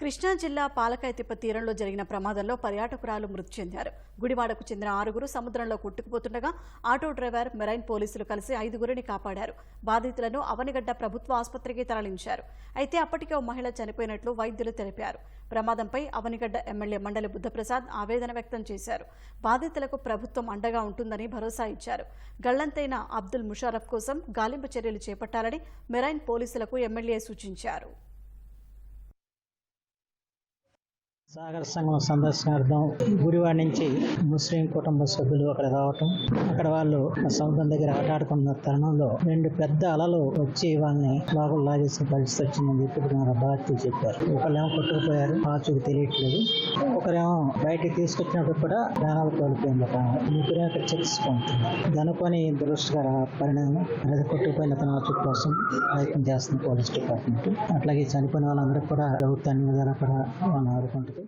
కృష్ణా జిల్లా పాలకాయతిప్ప తీరంలో జరిగిన ప్రమాదంలో పర్యాటకురాలు మృతి చెందారు. గుడివాడకు చెందిన ఆరుగురు సముద్రంలో కొట్టుకుపోతుండగా ఆటో డ్రైవర్ మెరైన్ పోలీసులు కలిసి ఐదుగురిని కాపాడారు. బాధితులను అవనిగడ్డ ప్రభుత్వ ఆసుపత్రికి తరలించారు. అయితే అప్పటికే ఓ మహిళ చనిపోయినట్లు వైద్యులు తెలిపారు. ప్రమాదంపై అవనిగడ్డ ఎమ్మెల్యే మండలి బుద్ధప్రసాద్ ఆవేదన వ్యక్తం చేశారు. బాధితులకు ప్రభుత్వం అండగా ఉంటుందని భరోసా ఇచ్చారు. గళ్ళంతైన అబ్దుల్ ముషారఫ్ కోసం గాలింపు చర్యలు చేపట్టాలని మెరైన్ పోలీసులకు ఎమ్మెల్యే సూచించారు. సాగర్ సంఘం సందర్శనార్థం గురివాడ నుంచి ముస్లిం కుటుంబ సభ్యులు అక్కడ రావటం. అక్కడ వాళ్ళు సముద్రం దగ్గర ఆటాడుకున్న తరుణంలో రెండు పెద్ద అలలు వచ్చి వాళ్ళని లోపల లాగేసిన పరిస్థితి వచ్చిందని చెప్పి మన బాధ్యత చెప్పారు. ఒకళ్ళేమో కొట్టుకుపోయారు ఆచూకి తెలియట్లేదు. ఒకరేమో బయటకి తీసుకొచ్చినప్పుడు కూడా ప్రాణాలు కోల్పోయింది ఒక ముగ్గురే అక్కడ చికిత్సుకుంటున్నారు దనుకొని దురదృష్టకర పరిణామం. అనేది కొట్టుకుపోయిన అతను ఆచూకు కోసం ప్రయత్నం చేస్తుంది పోలీస్ డిపార్ట్మెంట్. అట్లాగే చనిపోయిన వాళ్ళందరికీ కూడా ప్రభుత్వాన్ని కూడా వాళ్ళని ఆదుకుంటుంది.